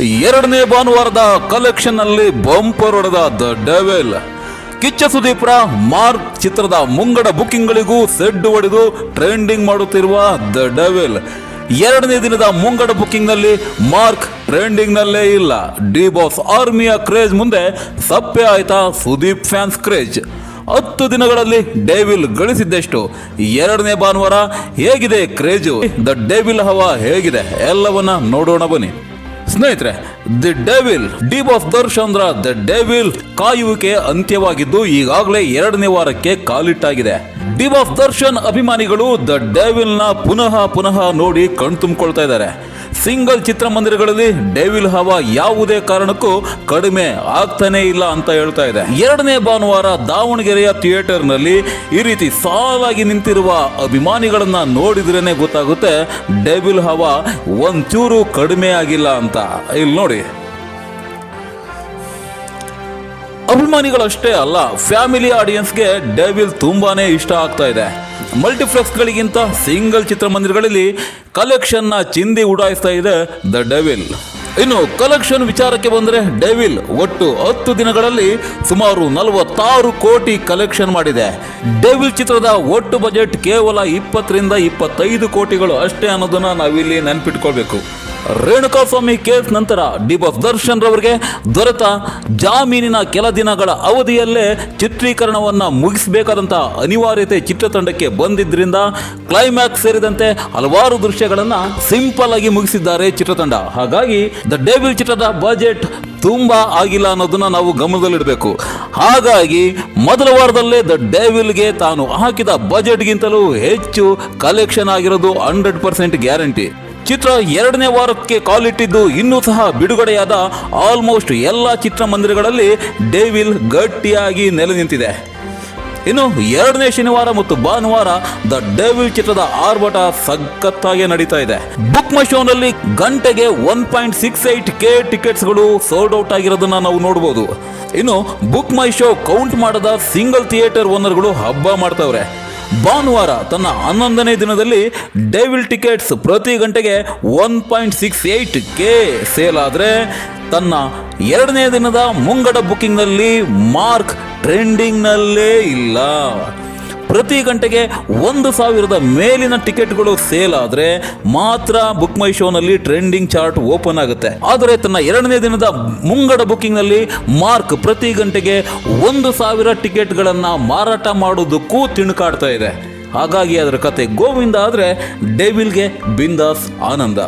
ಎರಡನೇ ಭಾನುವಾರದ ಕಲೆಕ್ಷನ್ ಅಲ್ಲಿ ಬಂಪರ್ ಹೊಡೆದ ದ ಡೆವೆಲ್. ಕಿಚ್ಚ ಸುದೀಪ್ರ ಮಾರ್ಕ್ ಚಿತ್ರದ ಮುಂಗಡ ಬುಕ್ಕಿಂಗ್ಗಳಿಗೂ ಸೆಡ್ ಹೊಡೆದು ಟ್ರೆಂಡಿಂಗ್ ಮಾಡುತ್ತಿರುವ ದ ಡೆವೆಲ್. ಎರಡನೇ ದಿನದ ಮುಂಗಡ ಬುಕ್ಕಿಂಗ್ನಲ್ಲಿ ಮಾರ್ಕ್ ಟ್ರೆಂಡಿಂಗ್ ನಲ್ಲೇ ಇಲ್ಲ. ಡಿ ಬಾಸ್ ಆರ್ಮಿಯ ಕ್ರೇಜ್ ಮುಂದೆ ಸಪ್ಪೆ ಆಯ್ತಾ ಸುದೀಪ್ ಫ್ಯಾನ್ಸ್ ಕ್ರೇಜ್. ಹತ್ತು ದಿನಗಳಲ್ಲಿ ಡೇವಿಲ್ ಗಳಿಸಿದ್ದೆಷ್ಟು? ಎರಡನೇ ಭಾನುವಾರ ಹೇಗಿದೆ ಕ್ರೇಜು? ದ ಡೇವಿಲ್ ಹವಾ ಹೇಗಿದೆ? ಎಲ್ಲವನ್ನ ನೋಡೋಣ ಬನ್ನಿ. ಸ್ನೇಹಿತರೆ ದಿ ಡೆವಿಲ್ ಡಿ ದರ್ಶನ್ ದರ್ಶಂದ್ರ ದ ಡೆವಿಲ್ ಕಾಯುವಿಕೆ ಅಂತ್ಯವಾಗಿದ್ದು ಈಗಾಗಲೇ ಎರಡನೇ ವಾರಕ್ಕೆ ಕಾಲಿಟ್ಟಾಗಿದೆ. ಡಿ ಆಫ್ ದರ್ಶನ್ ಅಭಿಮಾನಿಗಳು ದ ಡೆವಿಲ್ನ ಪುನಃ ಪುನಃ ನೋಡಿ ಕಣ್ತುಂಬಿಕೊಳ್ತಾ ಇದ್ದಾರೆ. ಸಿಂಗಲ್ ಚಿತ್ರಮಂದಿರಗಳಲ್ಲಿ ಡೇವಿಲ್ ಹವಾ ಯಾವುದೇ ಕಾರಣಕ್ಕೂ ಕಡಿಮೆ ಆಗ್ತಾನೆ ಇಲ್ಲ ಅಂತ ಹೇಳ್ತಾ ಇದೆ. ಎರಡನೇ ಭಾನುವಾರ ದಾವಣಗೆರೆಯ ಥಿಯೇಟರ್ನಲ್ಲಿ ಈ ರೀತಿ ಸಾಲಾಗಿ ನಿಂತಿರುವ ಅಭಿಮಾನಿಗಳನ್ನ ನೋಡಿದ್ರೇನೆ ಗೊತ್ತಾಗುತ್ತೆ, ಡೇವಿಲ್ ಹವಾ ಒಂಚೂರು ಕಡಿಮೆ ಆಗಿಲ್ಲ ಅಂತ. ಇಲ್ಲಿ ನೋಡಿ. ಅಭಿಮಾನಿಗಳಷ್ಟೇ ಅಲ್ಲ ಫ್ಯಾಮಿಲಿ ಆಡಿಯನ್ಸ್ಗೆ ಡೆವಿಲ್ ತುಂಬಾನೇ ಇಷ್ಟ ಆಗ್ತಾ ಇದೆ. ಮಲ್ಟಿಪ್ಲೆಕ್ಸ್ಗಳಿಗಿಂತ ಸಿಂಗಲ್ ಚಿತ್ರಮಂದಿರಗಳಲ್ಲಿ ಕಲೆಕ್ಷನ್ನ ಚಿಂದಿ ಉಡಾಯಿಸ್ತಾ ಇದೆ ದ ಡೆವಿಲ್ ಇನ್ನು ಕಲೆಕ್ಷನ್ ವಿಚಾರಕ್ಕೆ ಬಂದರೆ ಡೆವಿಲ್ ಒಟ್ಟು ಹತ್ತು ದಿನಗಳಲ್ಲಿ ಸುಮಾರು ನಲವತ್ತಾರು ಕೋಟಿ ಕಲೆಕ್ಷನ್ ಮಾಡಿದೆ. ಡೆವಿಲ್ ಚಿತ್ರದ ಒಟ್ಟು ಬಜೆಟ್ ಕೇವಲ ಇಪ್ಪತ್ತರಿಂದ ಇಪ್ಪತ್ತೈದು ಕೋಟಿಗಳು ಅಷ್ಟೇ ಅನ್ನೋದನ್ನ ನಾವಿಲ್ಲಿ ನೆನ್ಪಿಟ್ಕೊಳ್ಬೇಕು. ರೇಣುಕಾಸ್ವಾಮಿ ಕೇಸ್ ನಂತರ ಡಿ ಬಾಸ್ ದರ್ಶನ್ ರವರಿಗೆ ದೊರೆತ ಜಾಮೀನಿನ ಕೆಲ ದಿನಗಳ ಅವಧಿಯಲ್ಲೇ ಚಿತ್ರೀಕರಣವನ್ನು ಮುಗಿಸಬೇಕಾದಂತ ಅನಿವಾರ್ಯತೆ ಚಿತ್ರತಂಡಕ್ಕೆ ಬಂದಿದ್ದರಿಂದ ಕ್ಲೈಮ್ಯಾಕ್ಸ್ ಸೇರಿದಂತೆ ಹಲವಾರು ದೃಶ್ಯಗಳನ್ನು ಸಿಂಪಲ್ ಆಗಿ ಮುಗಿಸಿದ್ದಾರೆ ಚಿತ್ರತಂಡ. ಹಾಗಾಗಿ ದ ಡೇವಿಲ್ ಚಿತ್ರದ ಬಜೆಟ್ ತುಂಬ ಆಗಿಲ್ಲ ಅನ್ನೋದನ್ನ ನಾವು ಗಮನದಲ್ಲಿಡಬೇಕು. ಹಾಗಾಗಿ ಮೊದಲ ವಾರದಲ್ಲೇ ದ ಡೇವಿಲ್ಗೆ ತಾನು ಹಾಕಿದ ಬಜೆಟ್ಗಿಂತಲೂ ಹೆಚ್ಚು ಕಲೆಕ್ಷನ್ ಆಗಿರೋದು ಹಂಡ್ರೆಡ್ ಪರ್ಸೆಂಟ್ ಗ್ಯಾರಂಟಿ ಚಿತ್ರ ಎರಡನೇ ವಾರಕ್ಕೆ ಕಾಲಿಟ್ಟಿದ್ದು ಇನ್ನೂ ಸಹ ಬಿಡುಗಡೆಯಾದ ಆಲ್ಮೋಸ್ಟ್ ಎಲ್ಲ ಚಿತ್ರಮಂದಿರಗಳಲ್ಲಿ ಡೇವಿಲ್ ಗಟ್ಟಿಯಾಗಿ ನೆಲೆ ನಿಂತಿದೆ. ಇನ್ನು ಎರಡನೇ ಶನಿವಾರ ಮತ್ತು ಭಾನುವಾರ ದ ಡೇವಿಲ್ ಚಿತ್ರದ ಆರ್ಭಟ ಸಖತ್ತಾಗಿ ನಡೀತಾ ಇದೆ. ಬುಕ್ ಮೈ ಶೋನಲ್ಲಿ ಗಂಟೆಗೆ one point six eight K ಟಿಕೆಟ್ಸ್ಗಳು sold out ಆಗಿರೋದನ್ನ ನಾವು ನೋಡಬಹುದು ಇನ್ನು ಬುಕ್ ಮೈ ಶೋ ಕೌಂಟ್ ಮಾಡದ ಸಿಂಗಲ್ ಥಿಯೇಟರ್ ಓನರ್ಗಳು ಹಬ್ಬ ಮಾಡ್ತವ್ರೆ. ಭಾನುವಾರ ತನ್ನ ಹನ್ನೊಂದನೇ ದಿನದಲ್ಲಿ ಡೇವಿಲ್ ಟಿಕೆಟ್ಸ್ ಪ್ರತಿ ಗಂಟೆಗೆ one point six eight K sale ಆದರೆ ತನ್ನ ಎರಡನೇ ದಿನದ ಮುಂಗಡ ಬುಕ್ಕಿಂಗ್ನಲ್ಲಿ ಮಾರ್ಕ್ ಟ್ರೆಂಡಿಂಗ್ನಲ್ಲೇ ಇಲ್ಲ. ಪ್ರತಿ ಗಂಟೆಗೆ ಒಂದು ಸಾವಿರದ ಮೇಲಿನ ಟಿಕೆಟ್ಗಳು ಸೇಲ್ ಆದರೆ ಮಾತ್ರ ಬುಕ್ ಮೈ ಶೋನಲ್ಲಿ ಟ್ರೆಂಡಿಂಗ್ ಚಾರ್ಟ್ ಓಪನ್ ಆಗುತ್ತೆ. ಆದರೆ ತನ್ನ ಎರಡನೇ ದಿನದ ಮುಂಗಡ ಬುಕ್ಕಿಂಗ್ನಲ್ಲಿ ಮಾರ್ಕ್ ಪ್ರತಿ ಗಂಟೆಗೆ ಒಂದು ಸಾವಿರ ಟಿಕೆಟ್ಗಳನ್ನು ಮಾರಾಟ ಮಾಡೋದಕ್ಕೂ ತಿಣುಕಾಡ್ತಾ ಇದೆ. ಹಾಗಾಗಿ ಅದರ ಕತೆ ಗೋವಿಂದ ಆದರೆ ಡೇವಿಲ್ಗೆ ಬಿಂದಾಸ್ ಆನಂದ.